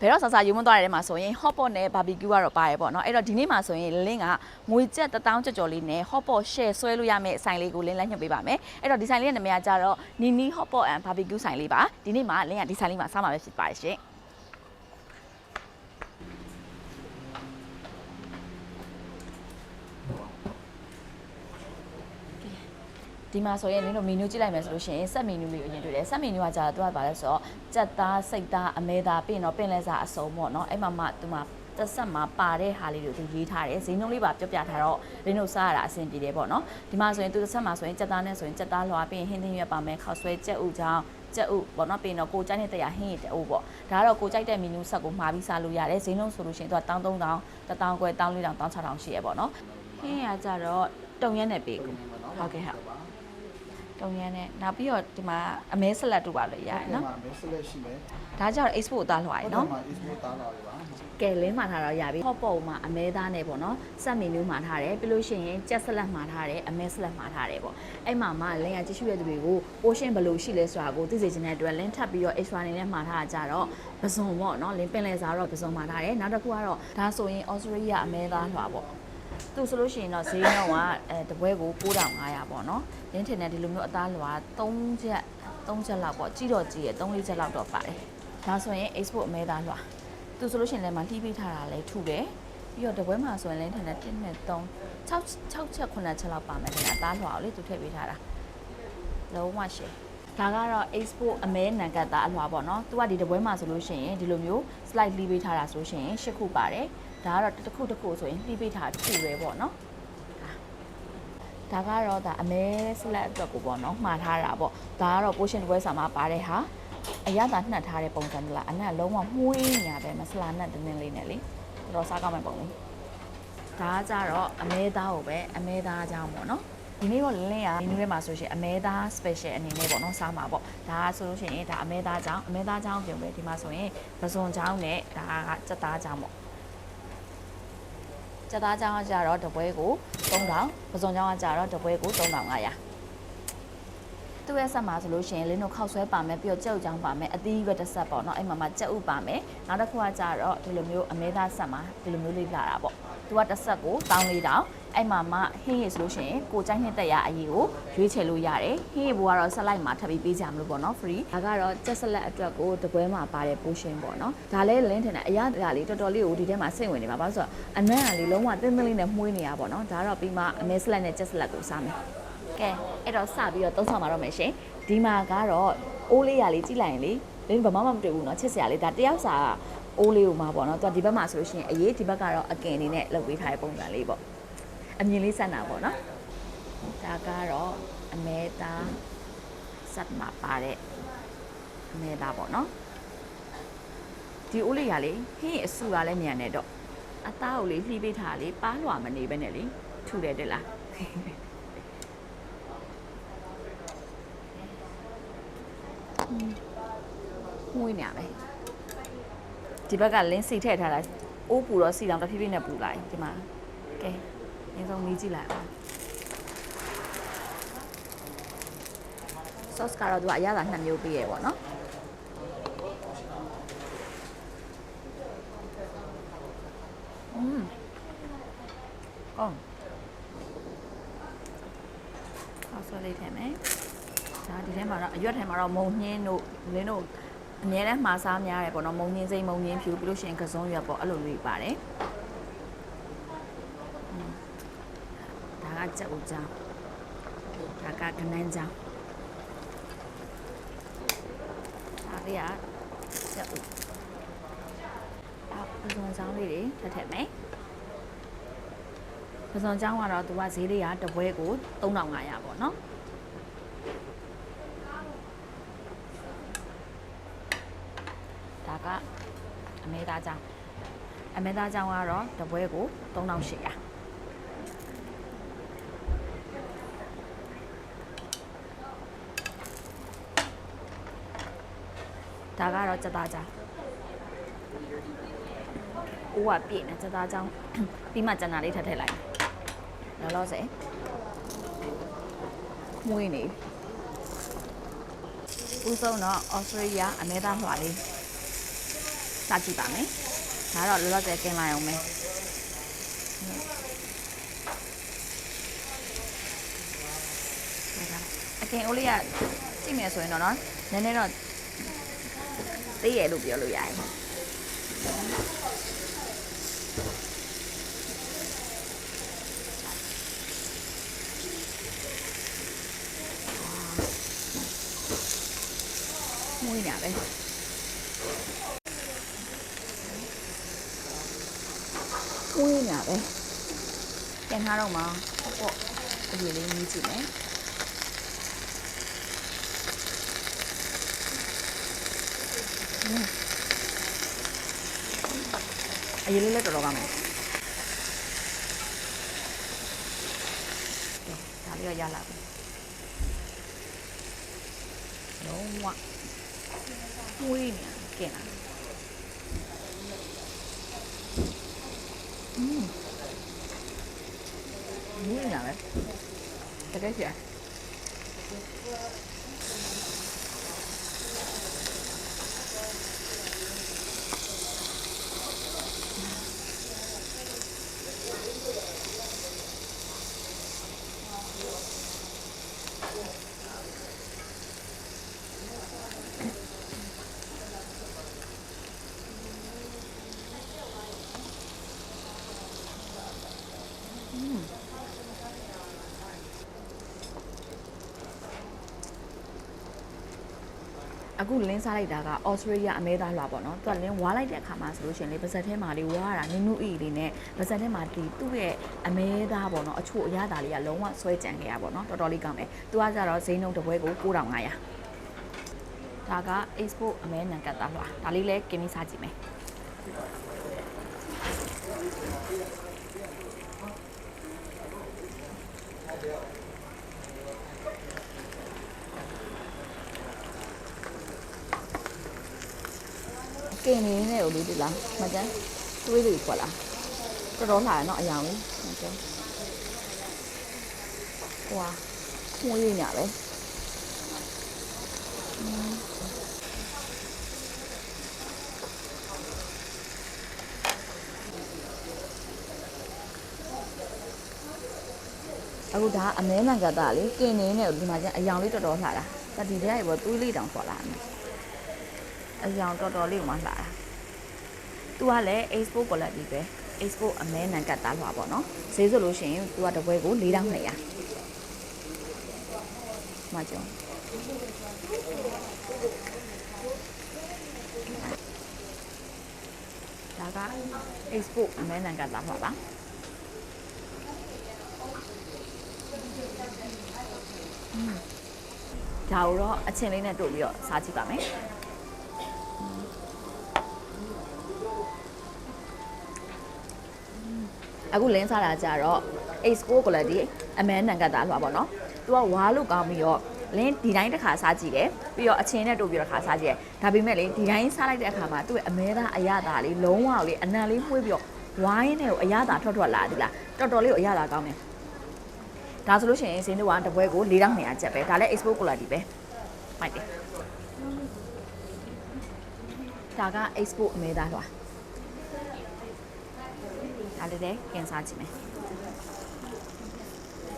ဘယ်တော့ဆာဆာယူမသွားတဲ့ထဲမှာဆိုရင် hot pot နဲ့ barbecue ကတော့ပါတယ်ပေါ့နော်အဲ့တော့ဒီနေ့မှာဆိုရင်လင်းကငွေကျပ်1000ကျော်ကျော်လေးနဲ့ hot pot share ဆွဲလို့ရမယ့်ဆိုင်လေးကိုလင်းလက်ညှို့ပေးပါမယ်အဲ့တော့ဒီဆိုင်လေးရဲ့နာမည်ကကြတော့နီနီ hot pot and barbecue ဆိုင်လေးပါဒီနေ့မှာလင်းကဒီဆိုင်လေးမှာစားမှာပဲဖြစ်ပါတယ်ရှင် ဒီမှာဆိုရင်နင်တို့မီနူးကြည့်လိုက်မယ်ဆိုလို့ရှိရင်ဆက်မီနူးလေးကိုအရင်တွေ့တယ်ဆက်မီနူးကကြာတော့သူကဘာလဲဆိုတော့ကြက်သားစိတ်သားအမဲသားပြီးရင်တော့ပင်လဲစားအစုံပေါ့နော်အဲ့မှာမှသူမှတက်ဆက်မှာပါတဲ့ဟာလေးတွေကိုသူရေးထားတယ်ဈေးနှုန်းလေးပါပြောပြထားတော့နင်တို့စားရတာအဆင်ပြေတယ်ပေါ့နော်ဒီမှာဆိုရင်သူတက်ဆက်မှာဆိုရင်ကြက်သားနဲ့ဆိုရင်ကြက်သားလွှာပြီးရင်ဟင်းသင်းရွက်ပါမယ်ခောက်ဆွဲကြက်ဥချောင်းကြက်ဥပေါ့နော်ပြီးရင်တော့ကိုကြိုက်တဲ့တရားဟင်းရည်တူပေါ့ဒါကတော့ကိုကြိုက်တဲ့မီနူးဆက်ကိုမှာပြီးစားလို့ရတယ်ဈေးနှုန်းဆိုလို့ရှိရင်သူက1300 1000ခွဲ1400 1600ရှိရပေါ့နော်ဟင်းရကြတော့တုံရက်နဲ့ပေးကိုဟုတ်ကဲ့ဟုတ် တုံရမ်းနဲ့နောက်ပြီးတော့ဒီမှာအမဲဆက်လက်တို့ပါလို့ရတယ်နော်ဒီမှာ mix လက်ရှိမယ်ဒါကြတော့ export သားလွှာရယ်နော်ဒီမှာ export သားလာပြီပါကဲလင်းမှာထားတော့ရပြီဟော့ပေါ့မှာအမဲသားနဲ့ပေါ့နော်စက်မီနူးမှာထားတယ်ပြီးလို့ရှိရင်ကြက်ဆက်လက်မှာထားတယ်အမဲဆက်လက်မှာထားတယ်ပေါ့အဲ့မှာမှလင်းကကြည့်ရှုရတဲ့သူတွေကို portion ဘယ်လိုရှိလဲဆိုတာကိုသိစေချင်တဲ့အတွက်လင်းထပ်ပြီးတော့ extra အနေနဲ့မှာထားတာကြတော့ပစုံပေါ့နော်လင်းပင်လဲစားတော့ပစုံမှာထားတယ်နောက်တစ်ခုကတော့ဒါဆိုရင် Australia အမဲသားလွှာပေါ့ သူဆိုလို့ရှိရင်တော့ဈေးနှုန်းကအဲတပွဲကို9500ပေါ့နော်လင်းထင်တဲ့ဒီလိုမျိုးအသားလွှာ3ချက်3ချက်လောက်ပေါ့ကြီးတော့ကြီးရ3 4ချက်လောက်တော့ပါတယ်ဒါဆိုရင် export အမဲသားလွှာသူဆိုလို့ရှိရင်လည်းမလှီးပေးထားတာလည်းထုတယ်ပြီးတော့တပွဲမှာဆိုရင်လည်းထင်တယ်1နဲ့3 6 6ချက်9ချက်လောက်ပါမယ်ခင်ဗျာအသားလွှာကိုလေသူထည့်ပေးထားတာလုံးဝရှယ်ဒါကတော့ export အမဲနံကတ်သားအလွှာပေါ့နော်သူကဒီတပွဲမှာဆိုလို့ရှိရင်ဒီလိုမျိုး slide လှီးပေးထားတာဆိုလို့ရှိရင်၈ခုပါတယ် ဒါကတော့တစ်ခုတစ်ခုဆိုရင်လှီးပေးထားတစ်ခုပဲပေါ့နော်ဒါကတော့ဒါအမဲ slide အတွက်ကိုပေါ့နော်မှားထားတာပေါ့ဒါကတော့ portion တပွဲစာမှာပါတဲ့ဟာအရသာနှက်ထားတဲ့ပုံစံမလားအနက်လုံးဝမှုေးညာပဲမဆလာနဲ့တင်းတင်းလေးနဲ့လေတော်တော်စားကောင်းမဲ့ပုံလေးဒါကကြတော့အမဲသားကိုပဲအမဲသားအကြောင်းပေါ့နော်ဒီနေ့တော့လင်းလင်းရဒီနေ့ထဲမှာဆိုရှင်အမဲသား special အနေနဲ့ပေါ့နော်စားမှာပေါ့ဒါကဆိုလို့ရှိရင်ဒါအမဲသားကြောင်းအမဲသားကြောင်းပြုံပဲဒီမှာဆိုရင်ပစုံကြောင်းနဲ့ဒါကစက်သားကြောင်းပေါ့ စက်သားကြောင်းကကြတော့တပွဲကို3000ပစုံကြောင်းကကြတော့တပွဲကို3500သူ့ရဲ့ဆက်မှာဆိုလို့ရှိရင်လင်းတို့ခောက်ဆွဲပါမယ်ပြီးတော့ကြက်ဥချောင်းပါမယ်အသီးရွက်တစ်ဆက်ပေါ့နော်အဲ့မှာမှကြက်ဥပါမယ်နောက်တစ်ခုကကြတော့ဒီလိုမျိုးအမဲသားဆက်မှာဒီလိုမျိုးလေးလာတာပေါ့ သူကတစ်ဆက်ကိုတောင်းလေးတောင်းအဲ့မှာမှဟင်းရည်ဆိုလို့ရှိရင်ကိုကြိုက်နှစ်သက်ရအရေးကိုရွေးချယ်လို့ရတယ်ဟင်းရည်ဘောကတော့ဆက်လိုက်မှာထပ်ပြီးပေးကြမလို့ပေါ့နော် free ဒါကတော့ကြက်ဆက်လက်အတွက်ကိုတပွဲမှာပါတဲ့ portion ပေါ့နော်ဒါလည်းလင်းထင်တယ်အရာတရာလေးတော်တော်လေးကိုဒီထဲမှာစိတ်ဝင်နေပါဘာလို့ဆိုတော့အနံ့ကလေးလုံးဝတင်းတင်းလေးနဲ့မှုေးနေရပါတော့ဒါတော့ပြီးမှအမဲဆက်လက်နဲ့ကြက်ဆက်လက်ကိုစားမယ် ကဲအဲ့တော့စပြီးတော့သုံးဆောင်ပါတော့မယ်ရှင်ဒီမှာကတော့အိုးလေးရလေးကြည့်လိုက်ရင်လေလင်းဘာမှမတွေ့ဘူးเนาะချစ်စရာလေးဒါတယောက်စာ အိုးလေးကိုမှပေါ့နော်သူကဒီဘက်မှာဆိုလို့ရှိရင်အရေးဒီဘက်ကတော့အကင်အနေနဲ့လုပ်ပေးထားတဲ့ပုံစံလေးပေါ့အမြင်လေးဆက်တာပေါ့နော်ဒါကတော့အမဲသားဆက်မှာပါတဲ့အမဲသားပေါ့နော်ဒီအိုးလေးကလေဟင်းအဆူကလည်းမြန်နေတော့အသားကိုလေလှီးပေးထားလေပါလွာမနေပဲနဲ့လေထူတယ်တက်လားငွေနေရပဲ ဒီဘက်ကလင်းစီထည့်ထားတာအိုးပူတော့စီတောင်တစ်ဖြည်းဖြည်းနဲ့ပူလာတယ်ဒီမှာကဲအရင်ဆုံးမြည်ကြည့်လိုက်အောင် sauce ကတော့သူကအရသာနှစ်မျိုးပေးရပေါ့နော်อืมအော်ဆောက်ဆွဲလေးထည့်မယ်ဒါဒီထဲမှာတော့အရွက်ထဲမှာတော့မုံညင်းတို့လင်းတို့ အများနဲ့မှားစားများတယ်ပေါ့နော်မုံညင်းစိမ့်မုံညင်းဖြူပြီးလို့ရှိရင်ကစုံရွက်ပေါ့အဲ့လိုလေးပါတယ်อืมဒါကကြက်ဥကြောင်းဒါကကနန်းကြောင်းဒါလေးကကြက်ဥဒါပစုံကြောင်းလေးတွေထည့်ထည့်မယ်ပစုံကြောင်းကတော့သူကဈေးလေးကတပွဲကို3500ပေါ့နော် ဒါ ကအမဲသားကြောင်းအမဲသားကြောင်းကတော့တပွဲကို3800ဒါကတော့စက်သားကြောင်းဦးကပြည့်နေစက်သားကြောင်းပြီးမှကျန်တာလေးထပ်ထည့်လိုက်လောလောဆယ်မွေးနေပြီဦးဆုံးတော့ဩစတြေးလျအမဲသားလွှာလေး စကြည့်ပါမယ်ဒါတော့လောလောဆယ်กินလိုက်အောင်မယ်အကင်အိုးလေးကကြည့်မယ်ဆိုရင်တော့နော်နည်းနည်းတော့သေးရလို့ပြောလို့ရတယ်မွေးညာပဲ မွေးညာပဲပြန်ထားတော့မှာပေါ့ပေါ့အရေးလေးမြည်ကြည့်မယ်အရေးလေးလည်းတော်တော်ကောင်းတယ်ဒါလေးတော့ရလာပြီလုံးဝမွေးညာကင်လာอืม မွေးညာပဲတကယ်ကြီး အခုလင်းစားလိုက်တာကဩစတြေးလျအမဲသားလွာပေါ့နော်သူကလင်းဝါလိုက်တဲ့အခါမှာဆိုလို့ရှိရင်လေပါဇက်ထဲမှာလေးဝါရတာနုနုအီလေးနဲ့ပါဇက်ထဲမှာဒီသူ့ရဲ့အမဲသားပေါ့နော်အချို့အရသာလေးကလုံးဝဆွဲကြံခဲ့ရပါပေါ့နော်တော်တော်လေးကောင်းတယ်သူကကြတော့ဈေးနှုန်းတစ်ပွဲကို9500ဒါက export အမဲနံကတ်သားလွာဒါလေးလည်းကင်းပြီးစားကြည့်မယ် ကင်းနေနေကိုလေးဒီလားမကျန်းတွေးလေးခွက်လားတော်တော်လှရနော်အယောင်လေးမကျန်းဟွာမွေးရညပဲအခုဒါအမဲနံကတာလေကင်နေနဲ့ဒီမှာကျအယောင်လေးတော်တော်လှတာဒါဒီထဲကဘောသွေးလေးတောင်ထွက်လာတယ် အယောင်တော်တော်လေးမှလှတာသူကလည်း export quality ပဲ export အမဲနံကတာလွှာပေါ့နော်ဈေးဆိုလို့ရှိရင်သူကတစ်ပွဲကို4200မကြောင်ဒါက export အမဲနံကတာလွှာပါဒါကိုတော့အချင်းလေးနဲ့တို့ပြီးတော့စားကြည့်ပါမယ် အခုလင်းစားတာကြတော့ X4 quality အမဲနံကတ်သားလွှာပေါ့နော်သူကဝါလို့ကောင်းပြီးတော့လင်းဒီတိုင်းတစ်ခါစားကြည့်တယ်ပြီးတော့အချင်းနဲ့တို့ပြီးတော့တစ်ခါစားကြည့်တယ်ဒါပေမဲ့လေဒီတိုင်းစားလိုက်တဲ့အခါမှာသူ့ရဲ့အမဲသားအရသာလေးလုံးဝလေးအနံလေးမှုေးပြီးတော့ဝိုင်းနဲ့ကိုအရသာထွက်ထွက်လာတယ်လားတော်တော်လေးကိုအရသာကောင်းတယ်ဒါဆိုလို့ရှိရင်ဈေးနှုန်းကတစ်ပွဲကို4200ကျပ်ပဲဒါလည်း export quality ပဲမိုက်တယ်ဒါက export အမဲသားလွှာ ဒါလည်းလည်းကင်စားကြည့်မယ်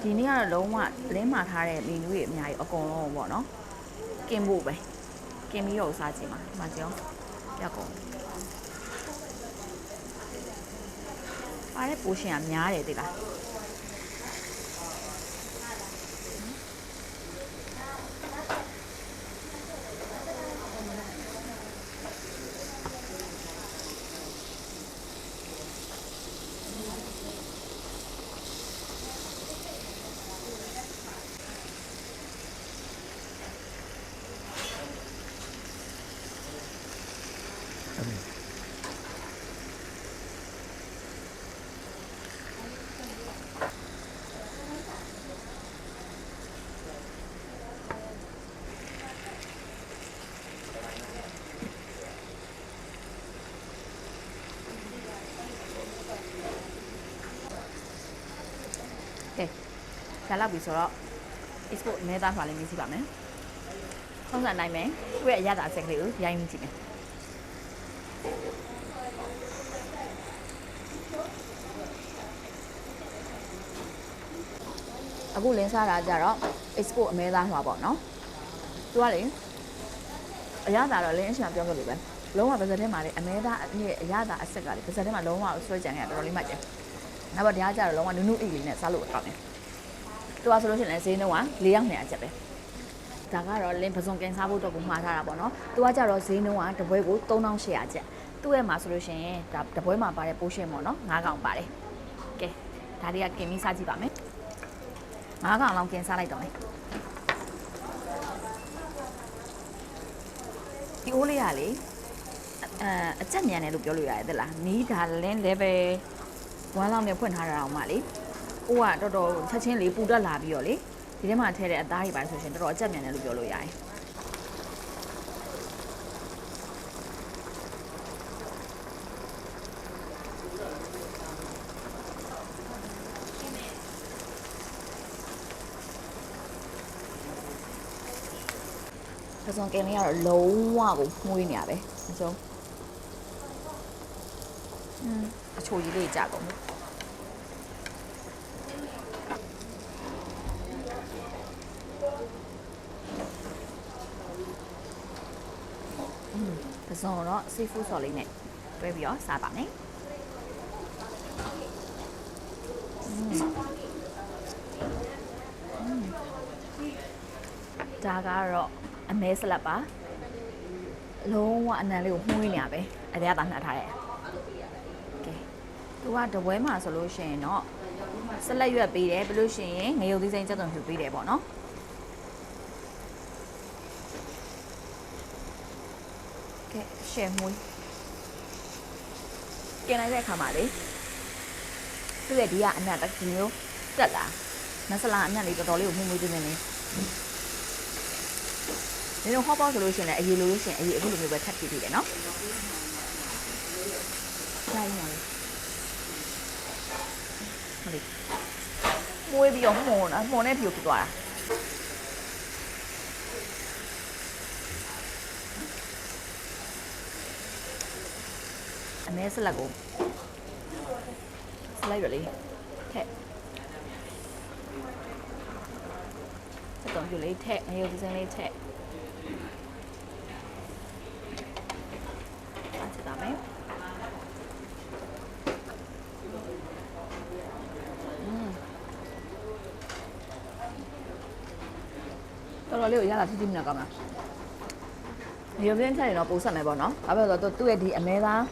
ဒီနေ့ကတော့လုံးဝလင်းမာထားတဲ့မီနူတွေအများကြီးအကုန်လုံးပေါ့နော်ကင်ဖို့ပဲကင်ပြီးတော့စားကြည့်မှာဒီမှာကြောရက်ကုန်ပါတဲ့ပိုရှင်ကများတယ်တိလား ကဲဒါလောက်ပြီဆိုတော့ export အမဲသားထွာလေးမြည်စီပါမယ်။ထုံးစံနိုင်မယ်။သူ့ရဲ့အရသာအဆက်ကလေးကိုရိုင်းမြည်ကြည့်မယ် အခုလင်းစားတာကြတော့ export အမဲသားမှာပေါ့နော်သူကလေအရသာတော့လင်းအရှင်ပြောခဲ့လို့ပဲလုံးဝပါဇက်ထဲမှာလေအမဲသားအမြင့်အရသာအဆက်ကလေပါဇက်ထဲမှာလုံးဝဆွဲကြံနေတာတော်တော်လေးမှကျတယ်နောက်တော့တရားကြတော့လုံးဝနုနုအိလေးနဲ့စားလို့ကောင်းတယ်သူကဆိုလို့ရှိရင်လည်းဈေးနှုန်းက၄ရောက်နေအချက်ပဲ ဒါကတော့လင်းပစုံကင်စားဖို့တော့ကိုမှားထားတာပေါ့နော်သူကကြတော့ဈေးနှုန်းကတပွဲကို3800ကျပ်သူ့ရဲ့မှာဆိုလို့ရှိရင်ဒါတပွဲမှာပါတဲ့ပိုးရှင်းပေါ့နော်9កောင်ပါတယ်ကဲဒါတွေကကင်ပြီးစားကြည့်ပါမယ်9កောင်လောက်ကင်စားလိုက်တော့မယ်ဒီအိုးလေးကလေအဲအချက်မြန်တယ်လို့ပြောလို့ရတယ်တဲ့လားနီးဒါလင်း level 1လောက်နဲ့ဖွင့်ထားတာအောင်မလေအိုးကတော်တော်ချက်ချင်းလေးပူတက်လာပြီးတော့လေ ဒီထဲမှာထည့်တဲ့အသားတွေပါဆိုရှင်တော်တော်အချက်မြန်တယ်လို့ပြောလို့ရတယ်ပစုံကင်လေးကတော့လုံးဝကိုမှုေးနေရပဲအစုံอืมအချိုကြီးလေးကြာကုန်ပြီ ပဇွန်တော့ seafood ဆော်လေးနဲ့တွဲပြီးတော့စားပါမယ်ဒါကတော့အမဲစလတ်ပါလုံးဝအနံလေးကိုမှုန်းနေရပဲအတရားသာနှက်ထားတယ်ကဲသူကတပွဲမှာဆိုလို့ရှိရင်တော့စလက်ရွက်ပေးတယ်ပြလို့ရှိရင်ငရုတ်သီးစိမ်းကြက်သွန်ဖြူပေးတယ်ပေါ့နော် ရှယ်မွေးကျန်လိုက်တဲ့အခါမှာလေသူ့ရဲ့ဒီကအနက်တစ်မျိုးတက်လာမဆလာအနက်လေးတော်တော်လေးကိုမှုမွေးသွင်းနေနေဒီလိုဟောပေါ့ဆိုလို့ရှိရင်လည်းအရေးလို့ရှိရင်အရေးအခုလိုမျိုးပဲထပ်ကြည့်ပြီးတယ်နော်လိုက်ပါလေဟုတ်လေမွေးပြီးတော့မှုန်တာမှုန်နဲ့ဖြူဖြစ်သွားတာ အမဲဆက်လက်ကိုဆက်လိုက်ရလေထက်စက်တော့ပြလေးထက်ငရုတ်စင်းလေးထက်အားချတာမယ်တော်တော်လေးကိုရတာထိထိမြတ်ကောင်းတာရုပ်ရင်းထည့်ရင်တော့ပုံဆက်မယ်ပေါ့နော်။ဘာဖြစ်လို့လဲဆိုတော့သူ့ရဲ့ဒီအမဲသား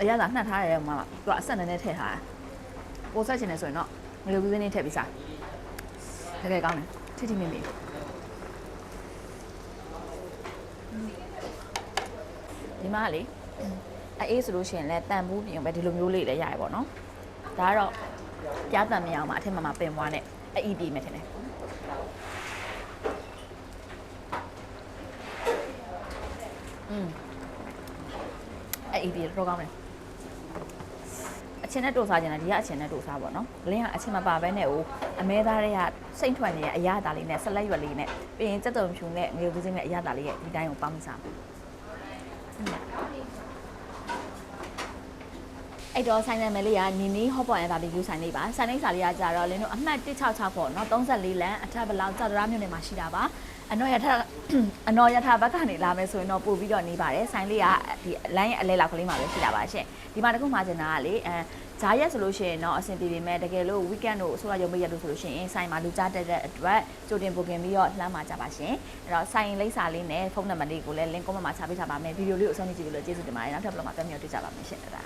အရသာနှက်ထားတယ်မှာသူကအဆက်နဲ့နဲ့ထည့်ထားတာ။ပုံဆက်ချင်တယ်ဆိုရင်တော့ရုပ်ရင်းလေးထည့်ပြီးစား။တကယ်ကောင်းတယ်ထိထိမြတ်မြတ်ဒီမှာလေအေးဆိုလို့ရှိရင်လည်းတန်ဘူးပြင်ပဲဒီလိုမျိုးလေးလည်းရရပေါ့နော်။ဒါကတော့ကြားတန်မရအောင်မှာအထက်မှာမှာပင်ပွားနဲ့အီးပြီးမယ်ထင်တယ်။อืมအဲ့ဒီတော့ကောင်းတယ် အချင်းနဲ့တို့စားကြတယ်ဒီကအချင်းနဲ့တို့စားပေါ့နော်လင်းကအချင်းမပါဘဲနဲ့ဟိုအမဲသားတွေကစိတ်ထွက်နေတဲ့အရာသားလေးနဲ့ဆက်လက်ရွက်လေးနဲ့ပြီးရင်စက်တုံဖြူနဲ့ငရုတ်သီးစင်းနဲ့အရာသားလေးရဲ့ဒီတိုင်းကိုပေါင်းစားမယ်အဲ့တော့ဆိုင်နာမည်လေးကနီနီဟော့ပေါ်အန်ဘာဘီကျူဆိုင်လေးပါဆိုင်လေးစာလေးကကြတော့လင်းတို့အမှတ်166ပေါ့နော်34လမ်းအထက်ဘလောက်ကြောက်တရားမြို့နယ်မှာရှိတာပါ အနော်ရထအနော်ရထဘက်ကနေလာမယ်ဆိုရင်တော့ပို့ပြီးတော့နေပါတယ်ဆိုင်လေးကဒီလိုင်းရဲ့အလဲလောက်ကလေးမှာပဲရှိတာပါရှင်ဒီမှာတခုမှကျင်တာကလေအဲဂျာရက်ဆိုလို့ရှိရင်တော့အဆင်ပြေပေမဲ့တကယ်လို့ weekend တို့အစိုးရရုံးပိတ်ရက်တို့ဆိုလို့ရှိရင်ဆိုင်မှာလူကြားတက်တဲ့အတွက်ကြိုတင်ပို့ခင်ပြီးတော့လှမ်းมาကြပါရှင်အဲ့တော့ဆိုင်လိပ်စာလေးနဲ့ဖုန်းနံပါတ်လေးကိုလည်း link comment မှာချပေးထားပါမယ်ဗီဒီယိုလေးကိုအဆုံးထိကြည့်ပြီးလို့ကျေးဇူးတင်ပါတယ်နောက်ထပ်ဘလော့မှာပြန်ပြီးတော့တွေ့ကြပါမယ်ရှင်အဲ့ဒါ